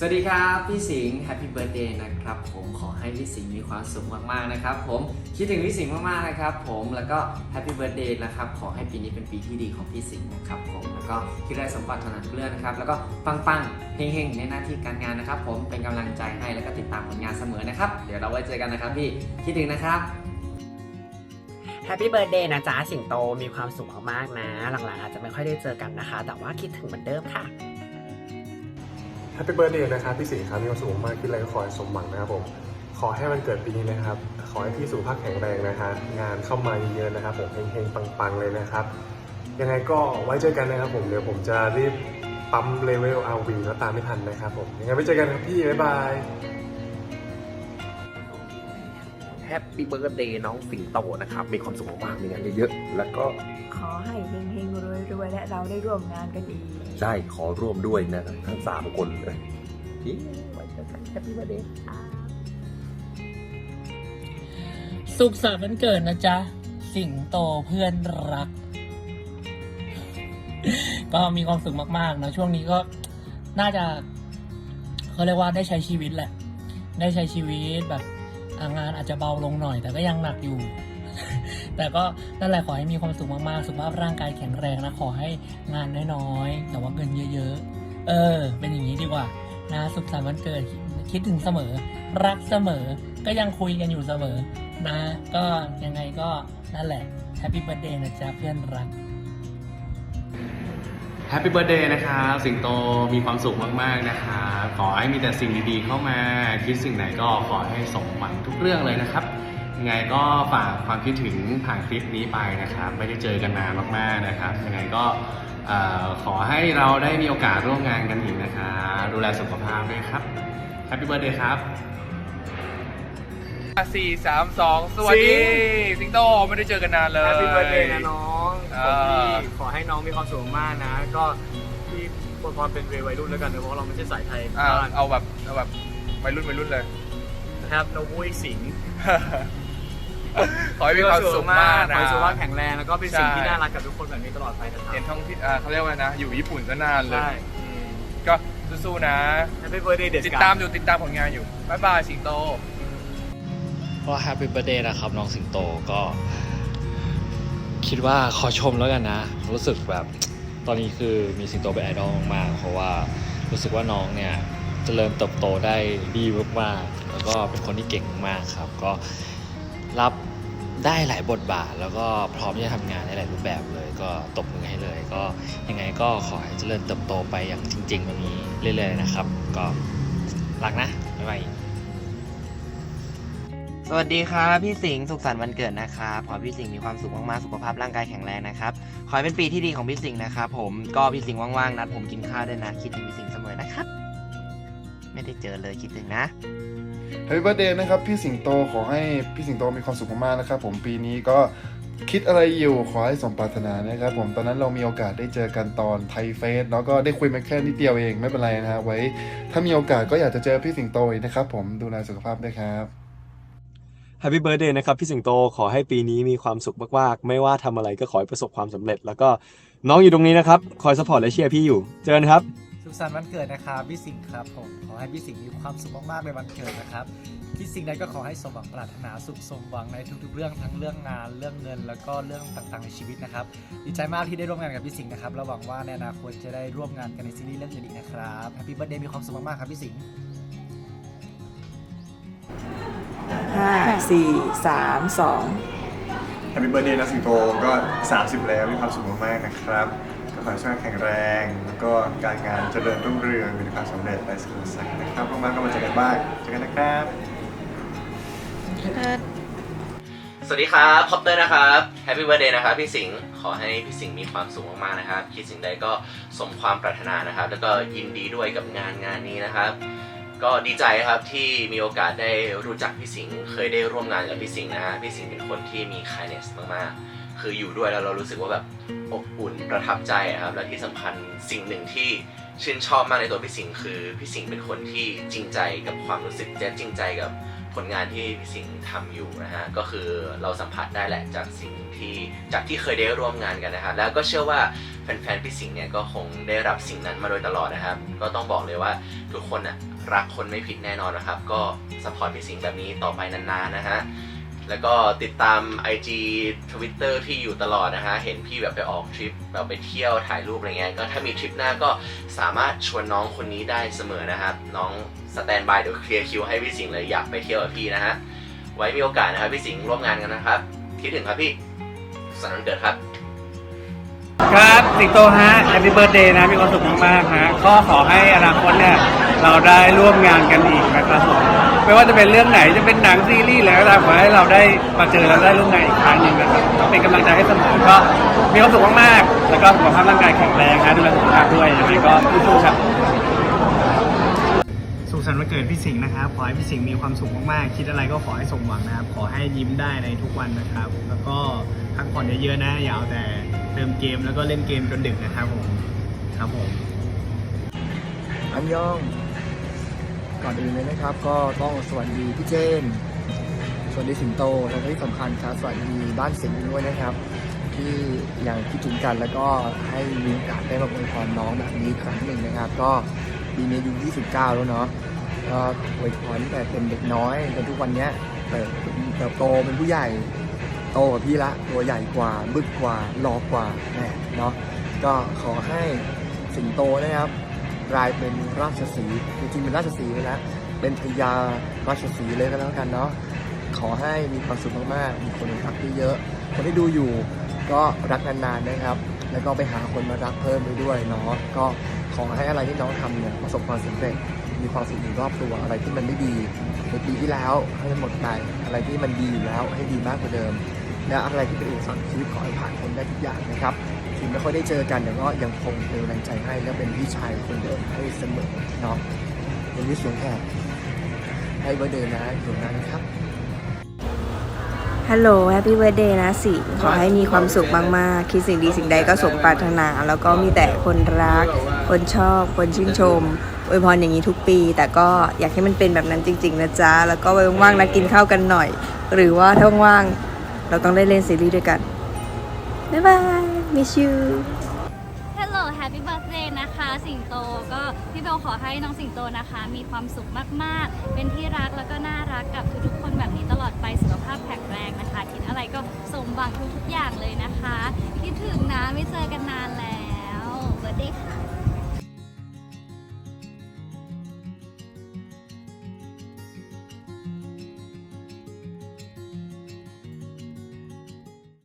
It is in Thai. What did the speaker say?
สวัสดีครับพี่สิงห์แฮปปี้เบิร์ดเดย์นะครับผมขอให้พี่สิงห์มีความสุขมากๆนะครับผมคิดถึงพี่สิงห์มากๆนะครับผมแล้วก็แฮปปี้เบิร์ดเดย์นะครับขอให้ปีนี้เป็นปีที่ดีของพี่สิงห์นะครับผมแล้วก็คิดได้สมปรารถนาทุกเรื่องนะครับแล้วก็ปังๆเฮงๆในหน้าที่การงานนะครับผมเป็นกำลังใจให้แล้วก็ติดตามผลงานเสมอนะครับเดี๋ยวเราไว้เจอกันนะครับพี่คิดถึงนะครับแฮปปี้เบิร์ดเดย์นะจ๊ะสิงโตมีความสุขมากๆนะ หลังๆอาจจะไม่ค่อยได้เจอกันนะคะ แต่ว่าคิดถึงเหมือนเดิมค่ะ แฮปปี้เบิร์ดเดย์นะครับพี่สิงห์ครับมีความสุขมากคิดอะไรก็ขอให้สมหวังนะครับผมขอให้มันเกิดปีนี้นะครับ ขอให้พี่สุขภาพแข็งแรงนะฮะงานเข้ามาเยอะๆนะครับ ผมเฮงๆปังๆเลยนะครับ ยังไงก็ไว้เจอกันนะครับ ผมเดี๋ยวผมจะรีบปั๊มเลเวลอาวีแล้วตามไม่ทันนะครับผมยังไงไว้เจอกันครับพี่บ๊ายบาย แฮปปี้เบิร์ดเดย์น้องสิงโตนะครับ มีความสุขมากๆมีงานเยอะๆแล้วก็ขอให้เฮงๆรวยๆและเราได้ร่วมงานกันอีกได้ขอร่วมด้วยนะทั้งสามคนเลยที่ไว้เจอกันแฮปปี้เบิร์ดเดย์สุขสันต์วันเกิดนะจ๊ะ สิงโตเพื่อนรัก ก็มีความสุขมากๆนะช่วงนี้ก็น่าจะเขาเรียกว่าได้ใช้ชีวิตแหละ ได้ใช้ชีวิตแบบอะ งานอาจจะเบาลงหน่อย แต่ก็ยังหนักอยู่ แต่ก็นั่นแหละขอให้มีความสุขมากๆ สุขภาพร่างกายแข็งแรงนะ ขอให้งานน้อยๆ แต่ว่าเงินเยอะ ๆ เออ เป็นอย่างนี้ดีกว่า นะ สุขสันต์วันเกิด คิดถึงเสมอ รักเสมอ ก็ยังคุยกันอยู่เสมอ นะ ก็ยังไงก็นั่นแหละแฮปปี้เบิร์ดเดย์นะจ๊ะเพื่อนรัก แฮปปี้เบิร์ดเดย์นะครับสิงโตมีความสุขมากๆนะครับขอให้มีแต่สิ่งดีๆเข้ามา คิดสิ่งไหนก็ขอให้สมหวังทุกเรื่องเลยนะครับยังไงก็ฝากความคิดถึงผ่านคลิปนี้ไปนะครับ ไม่ได้เจอกันนานมากๆนะครับยังไงก็เอ่อขอให้เราได้มีโอกาสร่วมงานกันอีกนะครับดูแลสุขภาพด้วยครับแฮปปี้เบิร์ดเดย์ครับสี่สามสองสวัสดี สิงโตไม่ได้เจอกันนานเลยแฮปปี้เบิร์ดเดย์นะน้องอ่า ผมพี่ขอให้น้องมีความสุขมากนะ ก็พี่ปวดความเป็นวัยรุ่นแล้วกันนะเพราะเราไม่ใช่สายไทยอ่าบ้านเอาแบบเอาแบบวัยรุ่นวัยรุ่นเลย นะครับนวุ้ยสิงห์ขอให้มีความสุขมากขอนะให้สุขภาพแข็งแรงแล้วก็เป็นสิ่งที่ใช่ น่ารักกับทุกคนแบบนี้ตลอดไปนะครับ เห็นท่องที่อ่าเขาเรียกว่านะ อยู่ญี่ปุ่นซะนานเลยใช่ อืมก็สู้ๆนะแฮปปี้เบิร์ดเดย์เด็ดติดตามอยู่ติดตามผลงานอยู่ บ๊ายบายสิงโต ก็แฮปปี้เบ t ร์ a เดย์นะครับ น้องสิงโตก็ คิดว่าขอชมแล้วกันนะ รู้สึกแบบตอนนี้คือมีสิงโตเป็นไอดอลมากๆเพราะว่ารู้สึกว่าน้องเนี่ยเจริญเติบโตได้ดีมากๆแล้วก็เป็นคนที่เก่งมากครับ ก็รับได้หลายบทบาท แล้วก็พร้อมที่จะทำงานในหลายรูปแบบเลย ก็ตบมือให้เลย ก็ยังไงก็ขอให้เจริญเติบโตไปอย่างจริงๆแบบนี้เรื่อยๆนะครับ ก็รักนะบ๊ายบาย สวัสดีครับพี่สิงห์สุขสันต์วันเกิดนะครับขอพี่สิงห์มีความสุขมากๆสุขภาพร่างกายแข็งแรงนะครับขอให้เป็นปีที่ดีของพี่สิงห์นะครับผมก็พี่สิงห์ว่างๆนัดผมกินข้าวด้วยนะคิดถึงพี่สิงห์เสมอนะครับ ไม่ได้เจอเลยคิดถึงนะ h a p p ี b เบิร์ดเดย์นะครับพี่สิงโตขอให้พี่สิงโตมีความสุขมากๆนะครับผมปีนี้ก็คิดอะไรอยู่ขอให้สมปรารถนานะครับผมตอนนั้นเรามีโอกาสได้เจอกันตอนไทยเฟสแล้วก็ได้คุยมาแค่นิดเดียวเองไม่เป็นไรนะฮะไว้ ถ้ามีโอกาสก็อยากจะเจอพี่สิงโตอีกนะครับผมดูแลสุขภาพด้วยครับ แฮปปี้เบิร์ดเดย์นะครับพี่สิงโตขอให้ปีนี้มีความสุขมากๆ ไม่ว่าทำอะไรก็ขอให้ประสบความสำเร็จ แล้วก็น้องอยู่ตรงนี้นะครับ คอยสปอร์ตและเชียร์พี่อยู่ เจอกันครับ สุขสันต์วันเกิดนะครับพี่สิงครับผมขอให้พี่สิงมีความสุขมากๆในวันเกิดนะครับที่สิ่งใดก็ขอให้สมหวังปรารถนาสุขสมหวังในทุกๆ เรื่องทั้งเรื่องงานเรื่องเงิน แล้วก็เรื่องต่างๆในชีวิตนะครับดีใจมากที่ได้ร่วมงานกับพี่สิงห์นะครับและหวังว่าในอนาคตจะได้ร่วมงานกันในซีรีส์เรื่องอื่นอีกนะครับแฮปปี้เบิร์ดเดย์มีความสุขมากๆครับพี่สิงห์ สี่สามสอง แฮปปี้เบิร์ดเดย์นะสิงโตก็ 30 แล้วมีความสุขมากๆนะครับ ก็ขอให้ช่วยแข็งแรง แล้วก็การงานเจริญรุ่งเรืองมีความสำเร็จไปสุดสักนะครับมากๆก็มาเจอกันบ้างเจอกันนะครับ สวัสดีครับคอปเตอร์นะครับแฮปปี้เบิร์ดเดย์นะครับพี่สิงห์ขอให้พี่สิงห์มีความสุขมากๆนะครับคิดสิ่งใดก็สมความปรารถนานะครับ แล้วก็ยินดีด้วยกับงานงานนี้นะครับ ก็ดีใจครับที่มีโอกาสได้รู้จักพี่สิงห์เคยได้ร่วมงานกับพี่สิงห์นะฮะพี่สิงห์เป็นคนที่มี kindness มากๆ คืออยู่ด้วยแล้วเรารู้สึกว่าแบบอบอุ่นประทับใจครับและที่สำคัญสิ่งหนึ่งที่ชื่นชอบมากในตัวพี่สิงห์คือพี่สิงห์เป็นคนที่จริงใจกับความรู้สึกและจริงใจกับผลงานที่พี่สิงห์ทำอยู่นะฮะก็คือเราสัมผัสได้แหละจากสิ่งที่จากที่เคยได้ร่วมงานกันนะครับแล้วก็เชื่อว่าแฟนๆพี่สิงห์เนี่ยก็คงได้รับสิ่งนั้นมาโดยตลอดนะครับ ก็ต้องบอกเลยว่าทุกคนอะ รักคนไม่ผิดแน่นอนนะครับ ก็สปอร์ตพี่สิงห์แบบนี้ต่อไปนานๆนะฮะแล้วก็ติดตาม IG Twitter พี่อยู่ตลอดนะฮะ เห็นพี่แบบไปออกทริปแบบไปเที่ยวถ่ายรูปอะไรเงี้ย ก็ถ้ามีทริปหน้าก็สามารถชวนน้องคนนี้ได้เสมอนะครับ น้องสแตนบายเดี๋ยวเคลียร์คิวให้พี่สิงห์เลยอยากไปเที่ยวกับพี่นะฮะ ไว้มีโอกาสนะครับพี่สิงห์ร่วมงานกันนะครับ คิดถึงครับพี่สันวันเกิดครับ ครับสิงโตฮะแฮปปี้เบิร์ดเดย์นะ มีความสุขมากๆฮะก็ขอให้อนาคตเนี่ย เราได้ร่วมงานกันอีกนะครับผมไม่ว่าจะเป็นเรื่องไหนจะเป็นหนังซีรีส์อะไรก็ตามขอให้เราได้มาเจอแล้วได้ร่วมงานอีกครั้งหนึ่งนะครับก็เป็นกำลังใจให้เสมอก็มีความสุขมากๆแล้วก็สุขภาพร่างกายแข็งแรงนะดูแลสุขภาพด้วยยังไงก็สู้ๆครับสุขสันต์วันเกิดพี่สิงห์นะครับ ขอให้พี่สิงห์มีความสุขมากๆ คิดอะไรก็ขอให้สมหวังนะครับ ขอให้ยิ้มได้ในทุกวันนะครับ แล้วก็พักผ่อนเยอะๆนะ อย่าเอาแต่เติมเกมแล้วก็เล่นเกมจนดึกนะครับผม ครับผม อันยอง ก่อนอื่นเลยนะครับ ก็ต้องสวัสดีพี่เจนสวัสดีสิงโตแล้วก็ที่สำคัญครับสวัสดีบ้านสิงห์ด้วยนะครับ ที่ยังคิดถึงกันแล้วก็ให้มีโอกาสได้มาอวยพรน้องแบบนี้ครั้งหนึ่งนะครับ ก็ปีนี้อายุ29 แล้วเนาะก็อวยพรแต่เป็นเด็กน้อยจนทุกวันเนี้ยเติบเติบโตเป็นผู้ใหญ่โตกว่าพี่ละตัวใหญ่กว่าบึกกว่าหลอกกว่าแหมเนาะก็ขอให้สิงโตนะครับ กลายเป็นราชสีจริงๆเป็นราชสีไปแล้วเป็นพญาราชสีเลยก็แล้วกันเนาะขอให้มีความสุขมากๆมีคนรักเยอะๆคนที่ดูอยู่ก็รักนานๆนะครับ แล้วก็ไปหาคนมารักเพิ่มไปด้วยเนาะก็ขอให้อะไรที่น้องทำเนี่ยประสบความสำเร็จมีความสุขอยู่รอบตัวอะไรที่มันไม่ดีในปีที่แล้วให้มันหมดไปอะไรที่มันดีอยู่แล้วให้ดีมากกว่าเดิม และอะไรที่เป็นอุปสรรคชีวิตขอให้ผ่านพ้นได้ทุกอย่างนะครับถึงไม่ค่อยได้เจอกันแต่ก็ยังคงเป็นกำลังใจให้และเป็นพี่ชายคนเดิมให้เสมอเนาะวันนี้สวงแขกให้เบอร์เดย์นะอยู่นั้นนะครับฮัลโหลแฮปปี้เบ t ร์เดย์นะสิขอให้มีความสุขมาก ๆ คิดสิ่งดีสิ่งใดก็สมปรารถนา แล้วก็มีแต่คนรัก คนชอบ คนชื่นชมอวยพรอย่างนี้ทุกปี แต่ก็อยากให้มันเป็นแบบนั้นจริง ๆ นะจ๊ะ แล้วก็ว้ว่างๆนะกินข้าวกันหน่อย หรือว่าถ้าว่างๆ เราต้องได้เล่นซีรีส์ด้วยกัน บ๊ายบาย miss you Hello Happy Birthday นะคะ สิงโตก็พี่เบลขอให้น้องสิงโตนะคะ มีความสุขมากๆ เป็นที่รักแล้วก็น่ารักกับทุกๆคนแบบนี้ตลอดไปสุขภาพแข็งแรงนะคะคิดอะไรก็สมหวังทุกๆอย่างเลยนะคะ คิดถึงนะไม่เจอกันนานแล้วเบิร์ดเดย์ค่ะ